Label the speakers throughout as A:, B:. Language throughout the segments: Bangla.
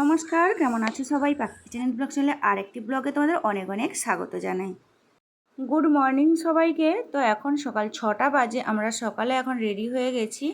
A: নমস্কার, কেমন আছো সবাই? পাখি কিচেন ব্লগ চ্যানেলে আরেকটি ব্লগে তোমাদের অনেক অনেক স্বাগত জানাই। গুড মর্নিং সবাইকে। তো এখন সকাল ছটা বাজে, আমরা সকালে এখন রেডি হয়ে গেছি।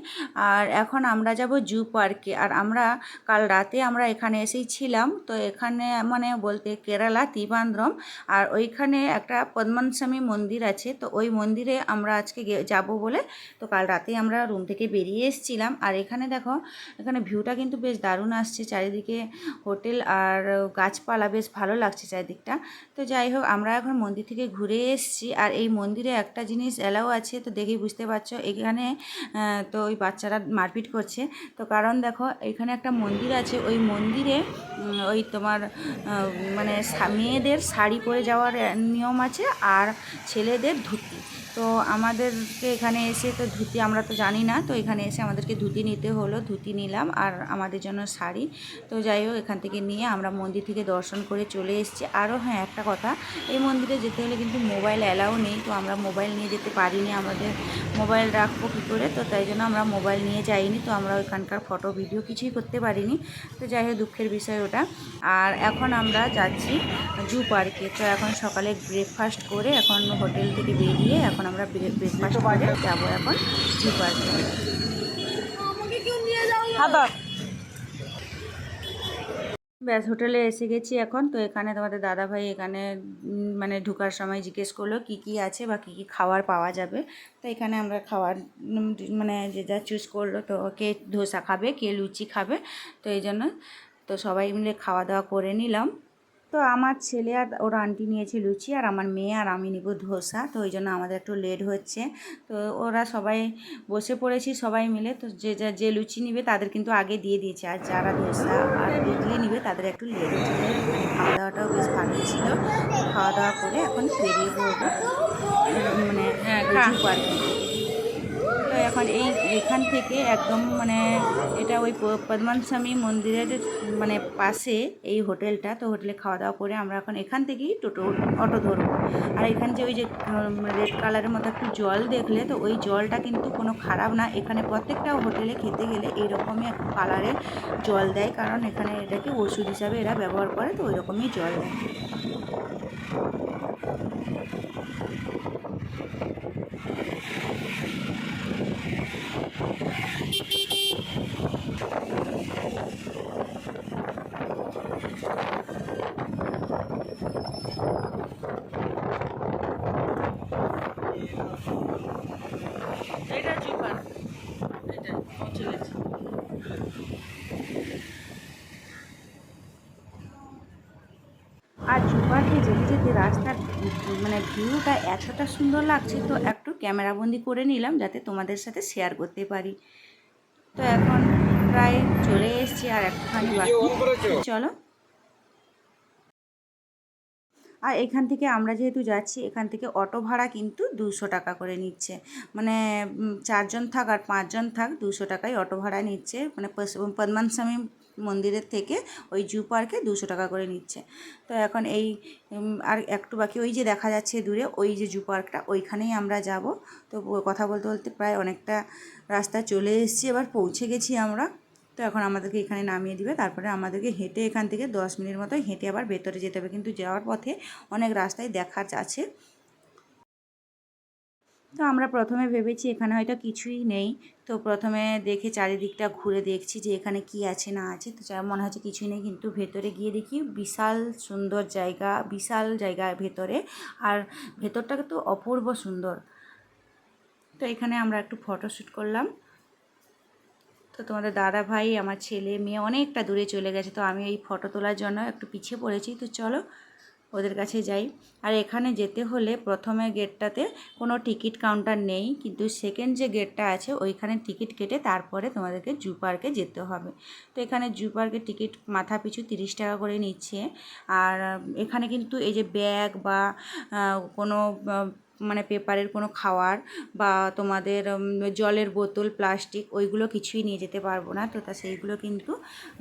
A: আর এখন আমরা যাব জু পার্কে। আর আমরা কাল রাতে আমরা এখানে এসেই ছিলাম। তো এখানে মানে বলতে কেরালা তিবান্দ্রম আর ওইখানে একটা পদ্মনাস্বামী মন্দির আছে। তো ওই মন্দিরে আমরা আজকে যাব বলে তো কাল রাতে আমরা রুম থেকে বেরিয়ে এসেছিলাম। আর এখানে দেখো, এখানে ভিউটা কিন্তু বেশ দারুণ আসছে চারিদিকে। হোটেল আর গাছপালা বেশ ভালো লাগছে চারিদিকটা। তো যাই হোক, আমরা এখন মন্দির থেকে ঘুরে এসেছি আর এই মন্দিরে একটা জিনিস এলাও আছে, তো দেখেই বুঝতে পারছ। এখানে তো ওই বাচ্চারা মারপিট করছে। তো কারণ দেখো, এখানে একটা মন্দির আছে, ওই মন্দিরে ওই তোমার মানে মেয়েদের শাড়ি পরে যাওয়ার নিয়ম আছে আর ছেলেদের ধুতি। তো আমাদেরকে এখানে এসে তো ধুতি, আমরা তো জানি না, তো এখানে এসে আমাদেরকে ধুতি নিতে হলো, ধুতি নিলাম আর আমাদের জন্য শাড়ি। তো যাই হোক, এখান থেকে নিয়ে আমরা মন্দির থেকে দর্শন করে চলে এসেছি। আরও হ্যাঁ একটা কথা, এই মন্দিরে যেতে হলে কিন্তু মোবাইল অ্যালাউ নেই, তো আমরা মোবাইল নিয়ে যেতে পারিনি, আমাদের মোবাইল রাখব কী করে? তো তাই জন্য আমরা মোবাইল নিয়ে যাইনি, তো আমরা ওইখানকার ফটো, ভিডিও কিছুই করতে পারিনি। তো যাই হোক, দুঃখের বিষয় ওটা। আর এখন আমরা যাচ্ছি জু পার্কে, তো এখন সকালে ব্রেকফাস্ট করে এখন হোটেল থেকে বেরিয়ে এখন আমরা ব্রেকফাস্ট করে যাব এখন। ব্যাস হোটেলে এসে গেছি এখন। তো এখানে তোমাদের দাদাভাই এখানে মানে ঢুকার সময় জিজ্ঞেস করল কি কি আছে বা কি কি খাবার পাওয়া যাবে। তো এখানে আমরা উম, মানে যে যা চুজ করল তো কে ধোসা খাবে কে লুচি খাবে তো এই জন্য। তো সবাই মিলে খাওয়া দাওয়া করে নিলাম। তো আমার ছেলে আর ওর আন্টি নিয়েছে লুচি আর আমার মেয়ে আর আমি নিব ধোসা। তো ওই জন্য আমাদের একটু লেট হচ্ছে। তো ওরা সবাই বসে পড়েছি সবাই মিলে। তো যে যা যে লুচি নিবে তাদের কিন্তু আগে দিয়ে দিয়েছে। আর যারা ধোসা আর ইডলি নিবে তাদের একটু লেট হচ্ছে। মানে খাওয়া দাওয়াটাও বেশ ভালো ছিল। খাওয়া দাওয়া করে এখন বেরিয়ে পড়ব। মানে জু পার্কে এখন এই এখান থেকে একদম মানে এটা ওই পদ্মনাস্বামী মন্দিরের মানে পাশে এই হোটেলটা। তো হোটেলে খাওয়া দাওয়া করে আমরা এখন এখান থেকেই টোটো, অটো ধরবো। আর এখান যে ওই যে রেড কালারের মতো একটু জল দেখলে, তো ওই জলটা কিন্তু কোনো খারাপ না। এখানে প্রত্যেকটা হোটেলে খেতে গেলে এইরকমই একটু কালারের জল দেয়, কারণ এখানে এটাকে ওষুধ হিসাবে এরা ব্যবহার করে, তো ওই রকমই জল দেয়।
B: এটা এটা
A: আর জুপার্কে যেতে যেতে রাস্তার মানে ভিউটা এতটা সুন্দর লাগছে তো একটু ক্যামেরাবন্দি করে নিলাম যাতে তোমাদের সাথে শেয়ার করতে পারি। তো এখন প্রায় চলে এসেছি আর একটুখানি বাকি। চলো। আর এখান থেকে আমরা যেহেতু যাচ্ছি, এখান থেকে অটো ভাড়া কিন্তু দুশো টাকা করে নিচ্ছে। মানে চারজন থাক আর পাঁচজন থাক দুশো টাকায় অটো ভাড়া নিচ্ছে। মানে পদ্মানস্বামী মন্দিরের থেকে ওই জু পার্কে দুশো টাকা করে নিচ্ছে। তো এখন এই আর একটু বাকি ওই যে দেখা যাচ্ছে দূরে, ওই যে জু পার্কটা, ওইখানেই আমরা যাব। তো কথা বলতে বলতে প্রায় অনেকটা রাস্তা চলে এসেছি, এবার পৌঁছে গেছি আমরা। তো এখন আমাদেরকে এখানে নামিয়ে দিবে। তারপরে আমাদেরকে হেঁটে এখান থেকে দশ মিনিট মতো হেঁটে আবার ভেতরে যেতে হবে। কিন্তু যাওয়ার পথে অনেক রাস্তায় দেখার আছে তো আমরা প্রথমে ভেবেছি এখানে হয়তো কিছুই নেই। তো প্রথমে দেখে চারিদিকটা ঘুরে দেখছি যে এখানে কি আছে, না আছে। তো মনে হচ্ছে কিছুই নেই, কিন্তু ভেতরে গিয়ে দেখি বিশাল সুন্দর জায়গা, বিশাল জায়গা ভেতরে। আর ভেতরটা তো অপূর্ব সুন্দর। তো এখানে আমরা একটু ফটোশ্যুট করলাম। তো তোমাদের দাদা ভাই, আমার ছেলে, মেয়ে অনেকটা দূরে চলে গেছে, তো আমি এই ফটো তোলার জন্য একটু পিছিয়ে পড়েছি। তো চলো ওদের কাছে যাই। আর এখানে যেতে হলে প্রথমে গেটটাতে কোনো টিকিট কাউন্টার নেই, কিন্তু সেকেন্ড যে গেটটা আছে, ওইখানে টিকিট কেটে তারপরে তোমাদেরকে জু পার্কে যেতে হবে। তো এখানে জু পার্কে টিকিট মাথা পিছু তিরিশ টাকা করে নিচ্ছে। আর, এখানে কিন্তু এই যে ব্যাগ বা কোনো মানে পেপারের কোনো খাওয়ার বা তোমাদের জলের বোতল, প্লাস্টিক, ওইগুলো কিছুই নিয়ে যেতে পারব না। তো তা সেইগুলো কিন্তু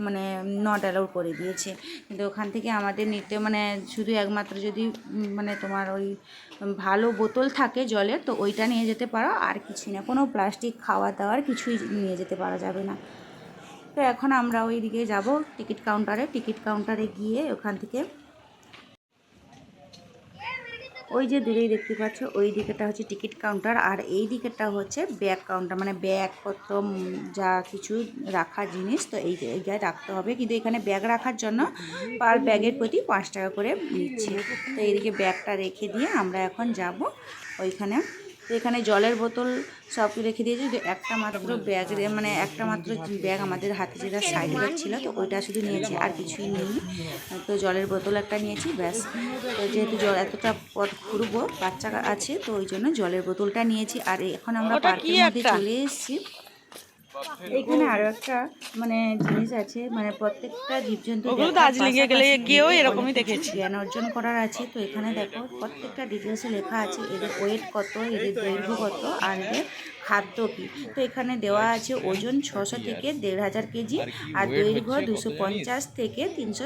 A: মানে নট অ্যালাউ করে দিয়েছে। কিন্তু ওখান থেকে আমাদের নিতে মানে শুধু একমাত্র যদি মানে তোমার ওই ভালো বোতল থাকে জলের, তো ওইটা নিয়ে যেতে পারো। আর কিছুই না, কোনো প্লাস্টিক খাওয়া দাওয়ার কিছুই নিয়ে যেতে পারা যাবে না। তো এখন আমরা ওই দিকে যাব টিকিট কাউন্টারে টিকিট কাউন্টারে গিয়ে ওখান থেকে ওই যে দূরেই দেখতে পাচ্ছ, ওই দিকেটা হচ্ছে টিকিট কাউন্টার আর এই দিকেটা হচ্ছে ব্যাগ কাউন্টার। মানে ব্যাগ পত্র যা কিছু রাখার জিনিস, তো এই জায়গায় রাখতে হবে। কিন্তু এখানে ব্যাগ রাখার জন্য পার ব্যাগের প্রতি পাঁচ টাকা করে নিচ্ছে। তো এইদিকে ব্যাগটা রেখে দিয়ে আমরা এখন যাব ওইখানে তো এখানে জলের বোতল সব রেখে দিয়েছি। যে একটা মাত্র ব্যাগ মানে একটা মাত্র ব্যাগ আমাদের হাতে যেটা সাইড ব্যাগ ছিল তো ওইটা শুধু নিয়েছি আর কিছুই নিইনি। তো জলের বোতল একটা নিয়েছি ব্যাস। তো যেহেতু জল এতটা পথ ঘুরবো বাচ্চা আছে তো ওই জন্য জলের বোতলটা নিয়েছি। আর এখন আমরা পার্কের মধ্যে চলে এসেছি। এখানে আরও একটা মানে জিনিস আছে মানে প্রত্যেকটা জীবজন্তু
B: ওগুলো
A: দেখার
B: দার্জিলিংয়ে গেলে গিয়েও এরকমই দেখেছি।
A: জ্ঞান অর্জন করার আছে। তো এখানে দেখো প্রত্যেকটা ডিটেলসে লেখা আছে এদের ওয়েট কত এদের দৈর্ঘ্য কত আর এদের খাদ্য কী। তো এখানে দেওয়া আছে ওজন ছশো থেকে দেড় হাজার কেজি আর দৈর্ঘ্য দুশো পঞ্চাশ থেকে তিনশো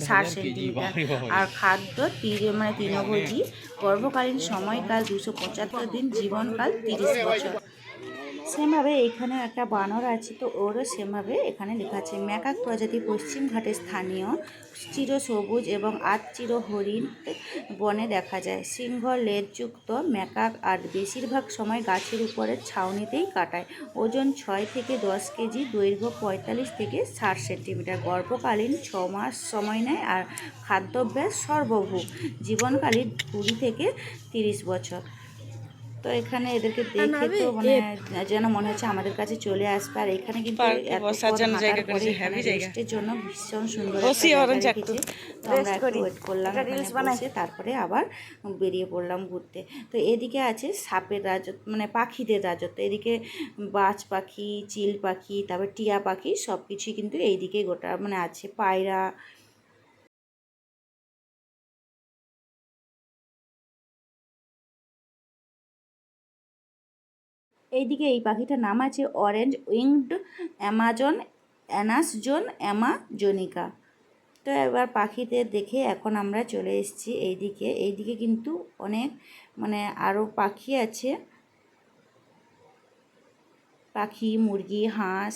A: ষাট সেন্টিমিটার আর খাদ্য তীর- মানে তৃণভোজী। গর্ভকালীন সময়কাল দুশো পঁচাত্তর দিন জীবনকাল তিরিশ বছর। সেমভাবে এখানে একটা বানর আছে, তো ওরও সেমভাবে এখানে লেখা আছে, ম্যাকাক প্রজাতি পশ্চিম ঘাটে স্থানীয় চির সবুজ এবং আতচির হরিণ বনে দেখা যায়। সিংহ, লেজযুক্ত ম্যাকাক আর বেশিরভাগ সময় গাছের উপরের ছাউনিতেই কাটায়। ওজন ছয় থেকে দশ কেজি, দৈর্ঘ্য পঁয়তাল্লিশ থেকে ষাট সেন্টিমিটার। গর্ভকালীন ছ মাস সময় নেয় আর খাদ্যাভ্যাস সর্বভূক জীবনকালীন কুড়ি থেকে তিরিশ বছর। তো এখানে এদেরকে দেখে তো মানে যেন মনে হচ্ছে আমাদের কাছে চলে আসবে। আর এখানে কিন্তু
B: জন্য।
A: রেস্টের ভীষণ সুন্দর। তো আমরা একটু ওয়েট করলাম তারপরে আবার বেরিয়ে পড়লাম ঘুরতে। তো এদিকে আছে সাপের রাজত্ব মানে পাখিদের রাজত্ব। এদিকে বাজ পাখি চিল পাখি তারপর টিয়া পাখি সব কিছুই কিন্তু এইদিকে গোটা মানে আছে। পায়রা এইদিকে এই পাখিটার নাম আছে অরেঞ্জ উইংড অ্যামাজন অ্যানাসজন অ্যামাজনিকা তো এবার পাখিদের দেখে এখন আমরা চলে এসেছি এইদিকে। এইদিকে কিন্তু অনেক মানে আরও পাখি আছে। পাখি, মুরগি, হাঁস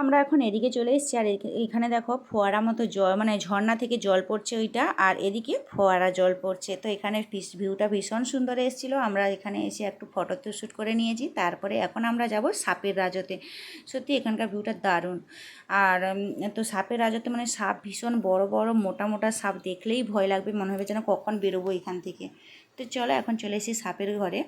A: আমরা এখন এদিকে চলে এসেছি, আর এইখানে দেখো ফোয়ারা মতো জল মানে ঝর্ণা থেকে জল পড়ছে ওইটা, আর এদিকে ফোয়ারা জল পড়ছে। তো এখানে ভিউটা ভীষণ সুন্দর এসেছিল। আমরা এখানে এসে একটু ফটো তো শ্যুট করে নিয়েছি। তারপরে এখন আমরা যাব সাপের রাজতে সত্যি এখানকার ভিউটা দারুণ। আর তো সাপের রাজতে মানে সাপ ভীষণ বড় বড়, মোটা মোটা সাপ দেখলেই ভয় লাগবে। মনে হবে যেন কখন বেরোবো এখান থেকে। তো চলো এখন চলে এসেছি সাপের ঘরে।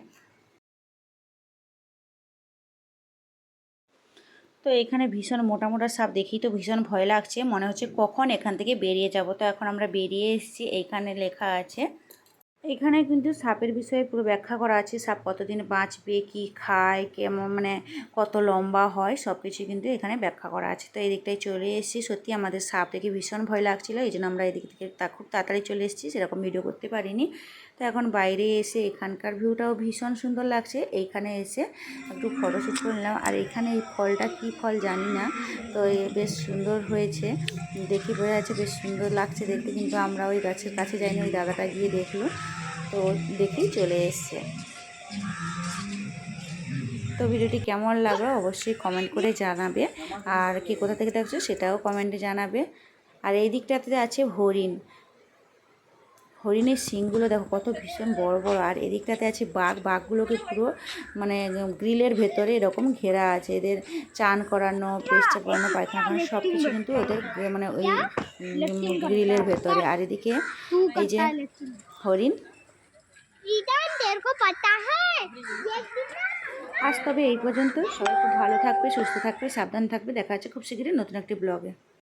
A: তো এখানে ভীষণ মোটা মোটা সাপ দেখেই তো ভীষণ ভয় লাগছে। মনে হচ্ছে কখন এখান থেকে বেরিয়ে যাব। তো এখন আমরা বেরিয়ে এসেছি। এইখানে লেখা আছে, এখানে কিন্তু সাপের বিষয়ে পুরো ব্যাখ্যা করা আছে। সাপ কতদিন বাঁচবে, কি খায়, কেমন মানে কত লম্বা হয় সব কিছু কিন্তু এখানে ব্যাখ্যা করা আছে। তো এই দিকটায় চলে এসেছি। সত্যি আমাদের সাপ দেখে ভীষণ ভয় লাগছিল। এই জন্য আমরা এদিক থেকে তা খুব তাড়াতাড়ি চলে এসেছি। সেরকম ভিডিও করতে পারিনি। তো এখন বাইরে এসে এখানকার ভিউটাও ভীষণ সুন্দর লাগছে। এইখানে এসে একটু ফটোশ্যুট করে নিলাম। আর এখানে এই ফলটা কি ফল জানি না, তো বেশ সুন্দর হয়েছে। দেখি বোঝা যাচ্ছে বেশ সুন্দর লাগছে দেখতে, কিন্তু আমরা ওই গাছের কাছে যাইনি, ওই দাদাটা গিয়ে দেখল। তো দেখেই চলে এসছে। তো ভিডিওটি কেমন লাগল অবশ্যই কমেন্ট করে জানাবে। আর কে কোথা থেকে দেখছ সেটাও কমেন্টে জানাবে। আর এই দিকটাতে আছে হরিণ। হরিণের শিংগুলো দেখো কত ভীষণ বড় বড়। আর এদিকটাতে আছে বাঘ, বাঘগুলোকে পুরো মানে গ্রিলের ভেতরে এরকম ঘেরা আছে। এদের চান করানো, পেস্টা করানো, পায়খানা করানো সব কিছু কিন্তু ওদের মানে ওই গ্রিলের ভেতরে। আর এদিকে এই যে হরিণ। আজ তবে এই পর্যন্ত। সবাই খুব ভালো থাকবে, সুস্থ থাকবে, সাবধান থাকবে। দেখা যাচ্ছে খুব শীঘ্রই নতুন একটি ব্লগে।